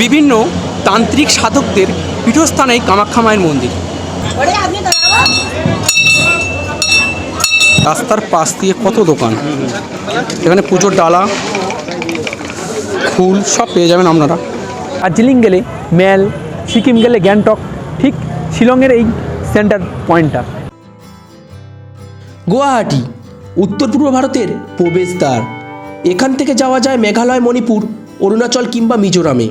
বিভিন্ন তান্ত্রিক সাধকদের পীঠস্থান এই কামাখ্যা মায়ের মন্দির। রাস্তার পাশ দিয়ে কত দোকান? এখানে পুজোর ডালা ফুল সব পেয়ে যাবেন আপনারা। দার্জিলিং গেলে ম্যাল সিকিম গেলে গ্যাংটক ঠিক শিলংয়ের এই সেন্টার পয়েন্টটা। গুয়াহাটি উত্তর পূর্ব ভারতের প্রবেশদ্বার। এখান থেকে যাওয়া যায় মেঘালয় মণিপুর অরুণাচল কিংবা মিজোরামে।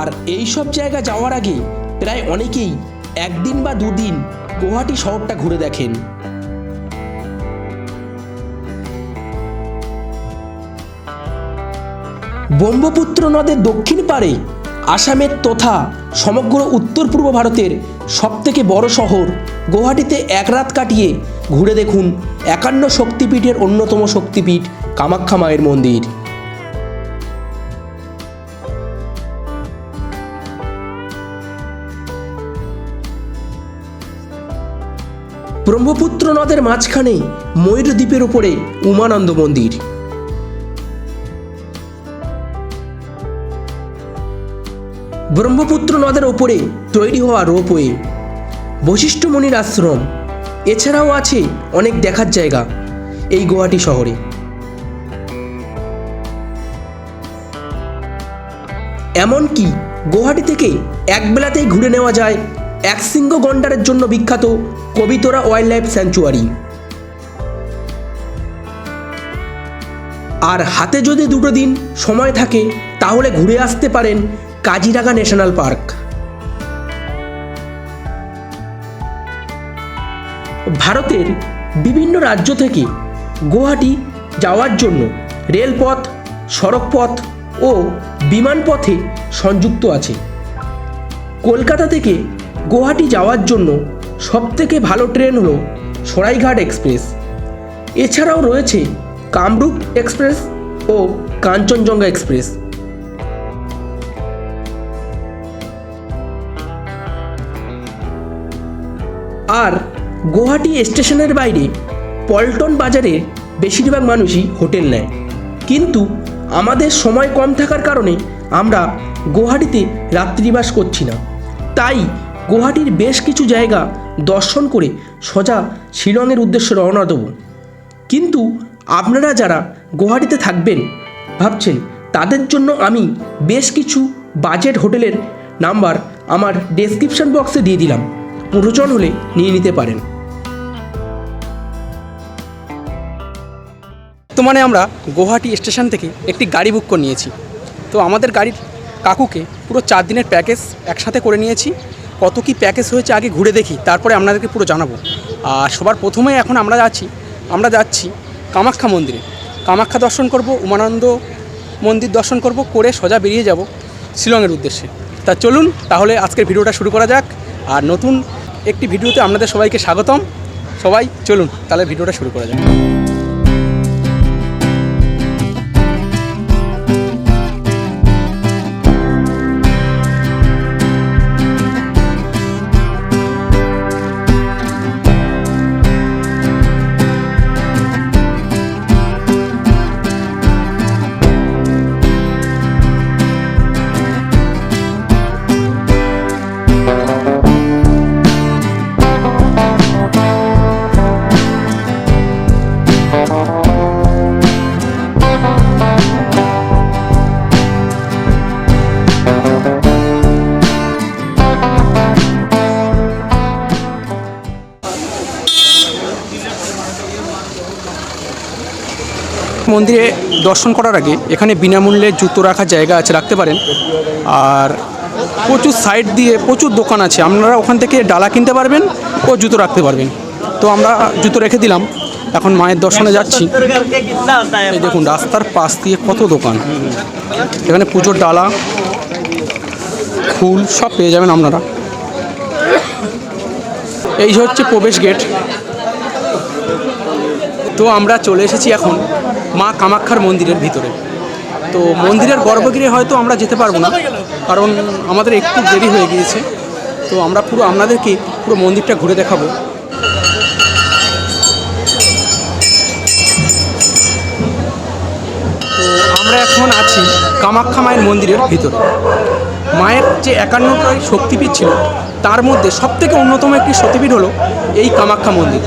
আর এই সব জায়গা যাওয়ার আগে প্রায় অনেকেই একদিন বা দুদিন গুয়াহাটি শহরটা ঘুরে দেখেন। ব্রহ্মপুত্র নদের দক্ষিণ পাড়ে আসামের তথা সমগ্র উত্তর পূর্ব ভারতের সবথেকে বড় শহর গুয়াহাটিতে এক রাত কাটিয়ে ঘুরে দেখুন একান্ন শক্তিপীঠের অন্যতম শক্তিপীঠ কামাখ্যা মায়ের মন্দির। ব্রহ্মপুত্র নদের মাঝখানে ময়ূর দ্বীপের ওপরে উমানন্দ মন্দির। ব্রহ্মপুত্র নদের ওপরে তৈরি হওয়া রোপওয়ে বশিষ্ঠ মুনির আশ্রম। এছাড়াও আছে অনেক দেখার জায়গা এই গুয়াহাটি শহরে। এমনকি গুয়াহাটি থেকে একবেলাতেই ঘুরে নেওয়া যায় একশৃঙ্গ গন্ডারের জন্য বিখ্যাত কবিতরা ওয়াইল্ড লাইফ স্যাংচুয়ারি। আর হাতে যদি দুটো দিন সময় থাকে, তাহলে ঘুরে আসতে পারেন কাজিরাঙা ন্যাশনাল পার্ক। ভারতের বিভিন্ন রাজ্য থেকে গুয়াহাটি যাওয়ার জন্য রেলপথ, সড়কপথ ও বিমানপথে সংযুক্ত আছে। কলকাতা থেকে গুয়াহাটি যাওয়ার জন্য সবথেকে ভালো ট্রেন হলো সরাইঘাট এক্সপ্রেস। এছাড়াও রয়েছে কামরূপ এক্সপ্রেস ও কাঞ্চনজঙ্ঘা এক্সপ্রেস। আর গুয়াহাটি স্টেশনের বাইরে পল্টন বাজারে বেশিরভাগ মানুষই হোটেল নেয়। কিন্তু আমাদের সময় কম থাকার কারণে আমরা গুয়াহাটিতে রাত্রিবাস করছি না। তাই গুয়াহাটির বেশ কিছু জায়গা দর্শন করে সোজা শিলংয়ের উদ্দেশ্যে রওনা দেবো। কিন্তু আপনারা যারা গুয়াহাটিতে থাকবেন, ভাবছেন তাদের জন্য আমি বেশ কিছু বাজেট হোটেলের নাম্বার আমার ডেসক্রিপশন বক্সে দিয়ে দিলাম। প্রয়োজন হলে নিয়ে নিতে পারেন। বর্তমানে আমরা গুয়াহাটি স্টেশন থেকে একটি গাড়ি বুক করে নিয়েছি। তো আমাদের গাড়ির কাকুকে পুরো চার দিনের প্যাকেজ একসাথে করে নিয়েছি। কত কি প্যাকেজ হয়েছে আগে ঘুরে দেখি, তারপরে আপনাদেরকে পুরো জানাব। আর সবার প্রথমে এখন আমরা যাচ্ছি আমরা যাচ্ছি কামাখ্যা মন্দিরে। কামাখ্যা দর্শন করব, উমানন্দ মন্দির দর্শন করব, করে সোজা বেরিয়ে যাব শিলংয়ের উদ্দেশ্যে। তা চলুন, তাহলে আজকের ভিডিওটা শুরু করা যাক। আর নতুন একটি ভিডিওতে আপনাদের সবাইকে স্বাগতম। সবাই, চলুন, তাহলে ভিডিওটা শুরু করা যাক। মন্দিরে দর্শন করার আগে এখানে বিনামূল্যে জুতো রাখার জায়গা আছে, রাখতে পারেন। আর প্রচুর সাইড দিয়ে প্রচুর দোকান আছে। আপনারা ওখান থেকে ডালা কিনতে পারবেন ও জুতো রাখতে পারবেন। তো আমরা জুতো রেখে দিলাম। এখন মায়ের দর্শনে যাচ্ছি। দেখুন, রাস্তার পাশ দিয়ে কত দোকান। এখানে পুজোর ডালা, ফুল সব পেয়ে যাবেন আপনারা। এই হচ্ছে প্রবেশ গেট তো আমরা চলে এসেছি এখন মা কামাক্ষার মন্দিরের ভিতরে। তো মন্দিরের গর্ভগৃহে হয়তো আমরা যেতে পারব না, কারণ আমাদের একটু দেরি হয়ে গিয়েছে। তো আমরা পুরো, আপনাদেরকে পুরো মন্দিরটা ঘুরে দেখাবো। তো আমরা এখন আছি কামাখ্যা মায়ের মন্দিরের ভিতরে। মায়ের যে একান্নটাই শক্তিপীঠ ছিল, তার মধ্যে সবথেকে অন্যতম একটি শক্তিপীঠ হলো এই কামাখ্যা মন্দির,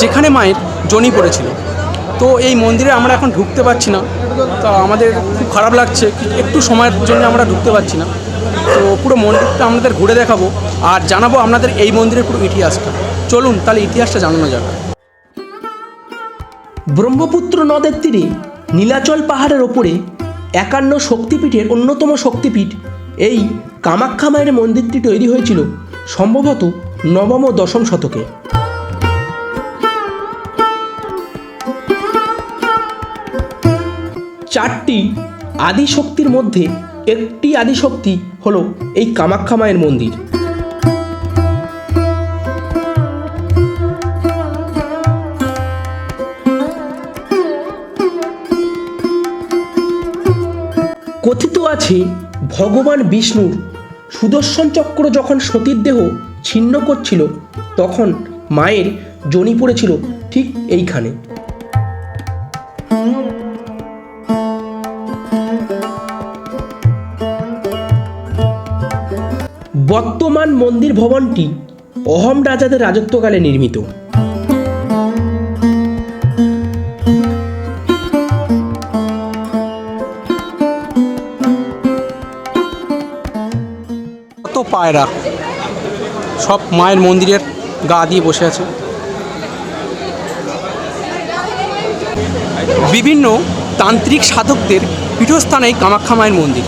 যেখানে মায়ের জনি পড়েছিল। তো এই মন্দিরে আমরা এখন ঢুকতে পারছি না। তো আমাদের খুব খারাপ লাগছে। একটু সময়ের জন্য আমরা ঢুকতে পারছি না। তো পুরো মন্দিরটা আমাদের ঘুরে দেখাবো। আর জানাব আপনাদের এই মন্দিরের পুরো ইতিহাসটা। চলুন, তাহলে ইতিহাসটা জানানো যাক। ব্রহ্মপুত্র নদের তীরে নীলাচল পাহাড়ের ওপরে একান্ন শক্তিপীঠের অন্যতম শক্তিপীঠ, এই কামাখ্যা মায়ের মন্দিরটি তৈরি হয়েছিল সম্ভবত নবম ও দশম শতকে। চারটি আদিশক্তির মধ্যে একটি আদিশক্তি হলো এই কামাখ্যা মায়ের মন্দির। কথিত আছে, ভগবান বিষ্ণুর সুদর্শন চক্র যখন সতীর দেহ ছিন্ন করছিল, তখন মায়ের জনি পড়েছিল ঠিক এইখানে। বর্তমান মন্দির ভবনটি অহম রাজাদের রাজত্বকালে নির্মিত। কত পায়রা সব মায়ের মন্দিরের গা দিয়ে বসে আছে। বিভিন্ন তান্ত্রিক সাধকদের পীঠস্থানে কামাখ্যা মায়ের মন্দির।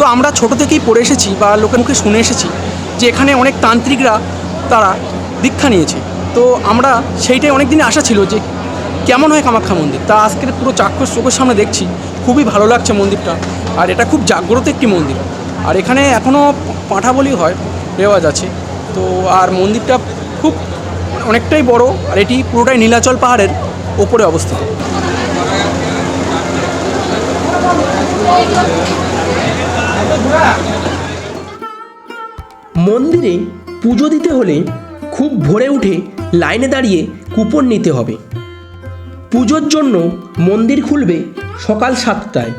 তো আমরা ছোট থেকেই পড়ে এসেছি বা লোকের মুখে শুনে এসেছি যে এখানে অনেক তান্ত্রিকরা তারা দীক্ষা নিয়েছে। তো আমরা সেইটাই অনেক দিনে আশা ছিল যে কেমন হয় কামাখ্যা মন্দির। তা আজকের পুরো চাক্ষুষ চোখের সামনে দেখছি, খুবই ভালো লাগছে মন্দিরটা। আর এটা খুব জাগ্রত একটি মন্দির। আর এখানে এখনও পাঁঠা বলি হয়, রেওয়াজ আছে। তো আর মন্দিরটা খুব অনেকটাই বড়, আর এটি পুরোটাই নীলাচল পাহাড়ের ওপরে অবস্থিত। মন্দিরে পুজো দিতে হলে খুব ভোরে উঠে লাইনে দাঁড়িয়ে কুপন নিতে হবে। পুজোর জন্য মন্দির খুলবে সকাল সাতটায়।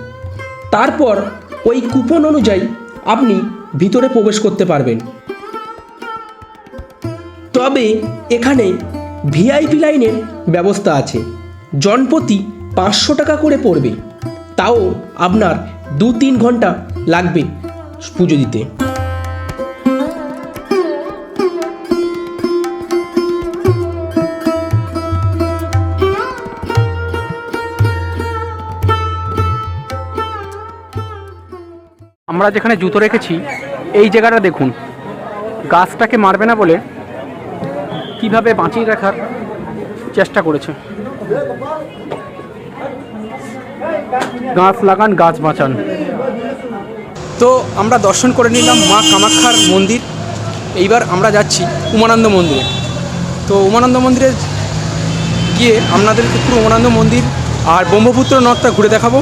তারপর ওই কুপন অনুযায়ী আপনি ভিতরে প্রবেশ করতে পারবেন। তবে এখানে ভিআইপি লাইনের ব্যবস্থা আছে। জনপ্রতি পাঁচশো টাকা করে পড়বে। তাও আপনার দু তিন ঘণ্টা লাগবে পুজো দিতে। আমরা যেখানে জুতো রেখেছি, এই জায়গাটা দেখুন। গাছটাকে মারবে না বলে কীভাবে বাঁচিয়ে রাখার চেষ্টা করেছে। গাছ লাগান, গাছ বাঁচান। তো আমরা দর্শন করে নিলাম মা কামাখ্যার মন্দির। এইবার আমরা যাচ্ছি উমানন্দ মন্দিরে। তো উমানন্দ মন্দিরে গিয়ে আপনাদেরকে পুরো উমানন্দ মন্দির আর ব্রহ্মপুত্র নদটা ঘুরে দেখাবো।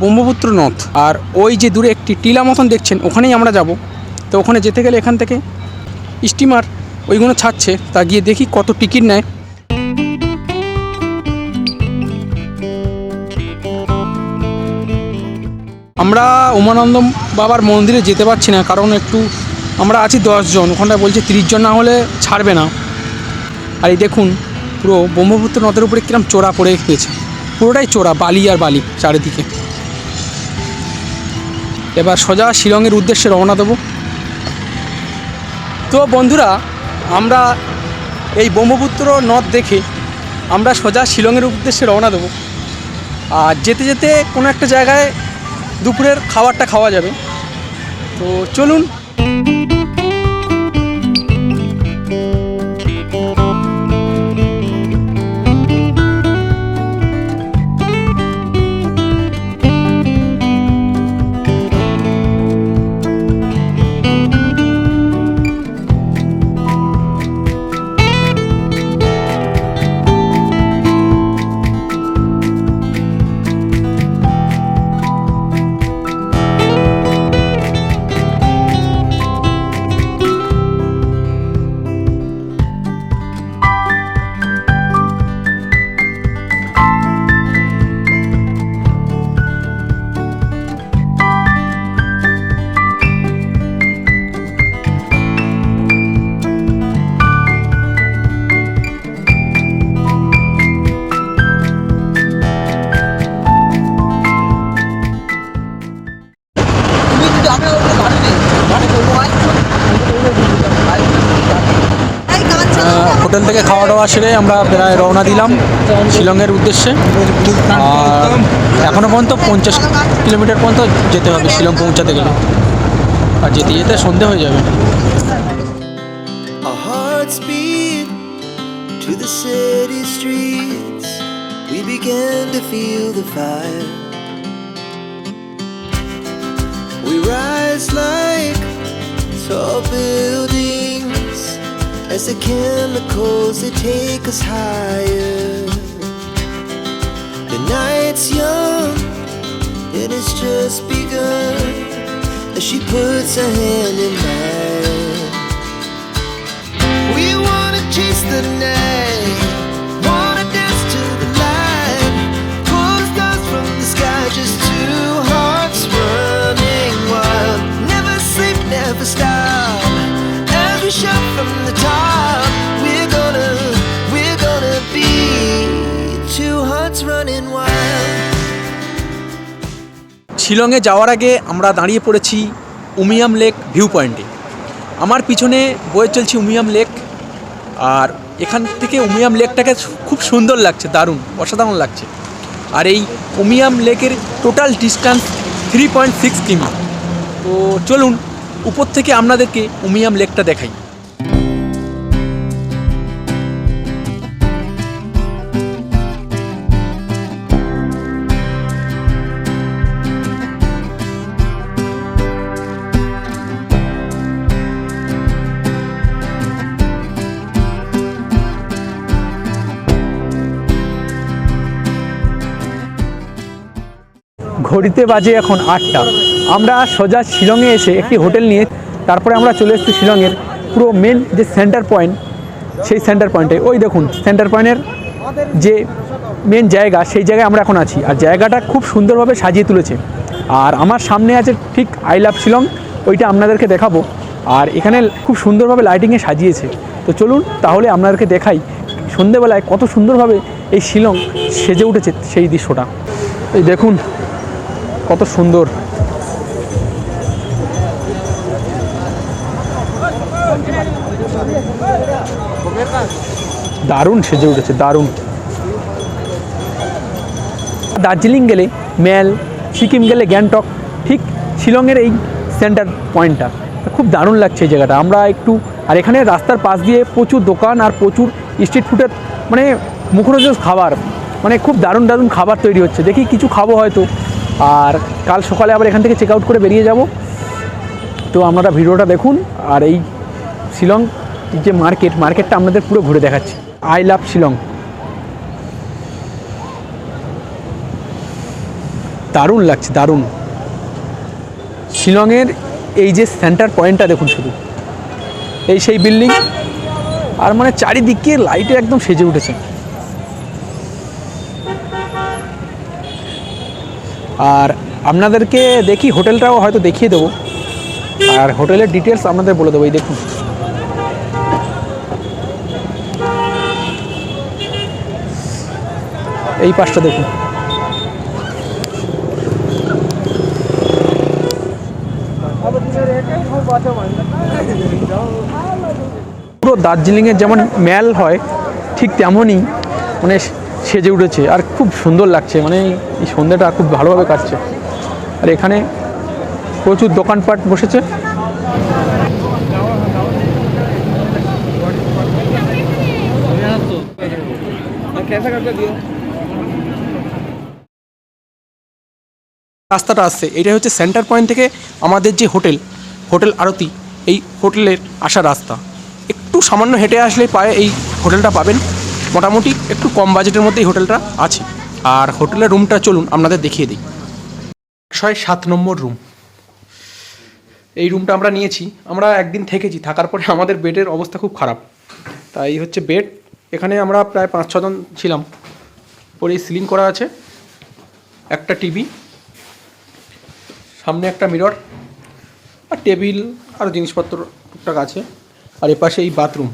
ব্রহ্মপুত্র নদ আর ওই যে দূরে একটি টিলা মতন দেখছেন, ওখানেই আমরা যাব। তো ওখানে যেতে গেলে এখান থেকে স্টিমার ওইগুলো ছাড়ছে, তা গিয়ে দেখি কত টিকিট নেয়। আমরা উমানন্দ বাবার মন্দিরে যেতে পারছি না, কারণ একটু আমরা আছি দশজন ওখানটায় বলছে তিরিশ জন না হলে ছাড়বে না। আর এই দেখুন, পুরো ব্রহ্মপুত্র নদের উপরে কিরম চোরা পড়ে গিয়েছে পুরোটাই চোরা, বালি আর বালি চারিদিকে। এবার সোজা শিলংয়ের উদ্দেশ্যে রওনা দেব। তো বন্ধুরা, আমরা এই ব্রহ্মপুত্র নদ দেখে আমরা সোজা শিলংয়ের উদ্দেশ্যে রওনা দেবো। আর যেতে যেতে কোনো একটা জায়গায় দুপুরের খাবারটা খাওয়া যাবে। তো চলুন হোটেল থেকে খাওয়া দাওয়া সেরে আমরা প্রায় রওনা দিলাম শিলংয়ের উদ্দেশ্যে। আর এখনও পর্যন্ত পঞ্চাশ কিলোমিটার পর্যন্ত যেতে হবে শিলং পৌঁছাতে গেলে। আর যেতে যেতে সন্ধে হয়ে যাবে। We began to feel the fire. We. The chemicals they take us higher. The night's young and it's just begun as she puts her hand in mine. We wanna chase the night, wanna dance to the light. Pull stars from the sky, just two hearts running wild. Never sleep, never stop. শিলংয়ে যাওয়ার আগে আমরা দাঁড়িয়ে পড়েছি Umiam lake view পয়েন্টে আমার পিছনে বয়ে চলছে উমিয়াম লেক আর এখান থেকে উমিয়াম লেকটাকে খুব সুন্দর লাগছে, দারুণ, অসাধারণ লাগছে। আর এই উমিয়াম লেকের total distance three point six কিমি। তো চলুন, উপর থেকে আপনাদেরকে উমিয়াম লেকটা দেখাই। ঘড়িতে বাজে এখন আটটা। আমরা সোজা শিলংয়ে এসে একটি হোটেল নিয়ে তারপরে আমরা চলে এসেছি শিলংয়ের পুরো মেন যে সেন্টার পয়েন্ট সেই সেন্টার পয়েন্টে ওই দেখুন সেন্টার পয়েন্টের যে মেন জায়গা, সেই জায়গায় আমরা এখন আছি। আর জায়গাটা খুব সুন্দরভাবে সাজিয়ে তুলেছে। আর আমার সামনে আছে ঠিক আই লাভ শিলং, ওইটা আপনাদেরকে দেখাবো। আর এখানে খুব সুন্দরভাবে লাইটিংয়ে সাজিয়েছে। তো চলুন তাহলে আপনাদেরকে দেখাই সন্ধেবেলায় কত সুন্দরভাবে এই শিলং সেজে উঠেছে সেই দৃশ্যটা। এই দেখুন কত সুন্দর। দারুণ সেজে উঠেছে, দারুণ। দার্জিলিং গেলে ম্যাল, সিকিম গেলে গ্যাংটক, ঠিক শিলংয়ের এই সেন্টার পয়েন্টটা। খুব দারুণ লাগছে এই জায়গাটা। আমরা একটু, আর এখানে রাস্তার পাশ দিয়ে প্রচুর দোকান আর প্রচুর স্ট্রিট ফুডের মানে মুখরোচক খাবার। মানে খুব দারুণ দারুণ খাবার তৈরি হচ্ছে। দেখি কিছু খাব হয়তো। আর কাল সকালে আবার এখান থেকে চেক আউট করে বেরিয়ে যাব। তো আপনারা ভিডিওটা দেখুন, আর এই শিলং যে মার্কেট মার্কেটটা আপনাদের পুরো ঘুরে দেখাচ্ছি। I love Shillong. দারুণ লাগছে, দারুণ। শিলংয়ের এই যে সেন্টার পয়েন্টটা দেখুন শুধু। এই সেই বিল্ডিং আর মানে চারিদিকে লাইটে একদম সেজে উঠেছে। আর আপনাদেরকে দেখি, হোটেলটাও হয়তো দেখিয়ে দেবো। আর হোটেলের ডিটেলস আপনাদের বলে দেবো, এই দেখুন। এই পাশটা দেখুন। পুরো দার্জিলিংয়ের যেমন ম্যাল হয়, ঠিক তেমনই মানে সেজে উঠেছে আর খুব সুন্দর লাগছে মানে এই সন্ধ্যাটা খুব ভালোভাবে কাটছে। আর এখানে প্রচুর দোকানপাট বসেছে। রাস্তাটা আসছে এটা হচ্ছে সেন্টার পয়েন্ট থেকে আমাদের যে হোটেল হোটেল আরতি, এই হোটেলের আসা রাস্তা। একটু সামান্য হেঁটে আসলে পায়ে এই হোটেলটা পাবেন। মোটামুটি একটু কম বাজেটের মধ্যে এই হোটেলটা আছে। আর হোটেলের রুমটা চলুন আপনাদের দেখিয়ে দিই। ছয় সাত নম্বর রুম। এই রুমটা আমরা নিয়েছি, আমরা একদিন থেকেছি, থাকার পরে আমাদের বেডের অবস্থা খুব খারাপ। তাই হচ্ছে বেড, এখানে আমরা প্রায় পাঁচ ছজন ছিলাম। পরে সিলিং করা আছে, একটা টিভি, সামনে একটা মিরর, আর টেবিল, আর জিনিসপত্র টুকটাক আছে। আর এপাশে এই বাথরুম।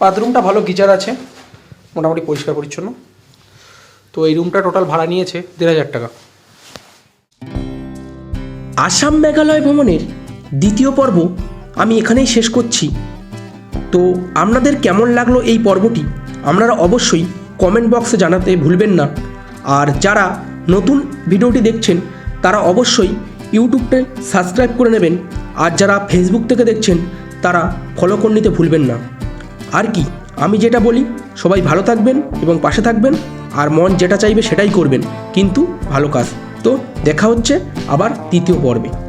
বাথরুমটা ভালো গিজার আছে মোটামুটি পরিষ্কার পরিচ্ছন্ন। তো এই রুমটা টোটাল ভাড়া নিয়েছে দেড় হাজার টাকা। আসাম মেঘালয় ভ্রমণের দ্বিতীয় পর্ব আমি এখানেই শেষ করছি। তো আপনাদের কেমন লাগল এই পর্বটি আপনারা অবশ্যই কমেন্ট বক্সে জানাতে ভুলবেন না। আর যারা নতুন ভিডিওটি দেখছেন, তারা অবশ্যই ইউটিউবটা সাবস্ক্রাইব করে নেবেন। আর যারা ফেসবুক থেকে দেখছেন, তারা ফলো করে নিতে ভুলবেন না। আর কি, আমি যেটা বলি সবাই ভালো থাকবেন এবং পাশে থাকবেন, আর মন যেটা চাইবে সেটাই করবেন। কিন্তু ভালো কাজ। তো দেখা হচ্ছে আবার তৃতীয় পর্বে।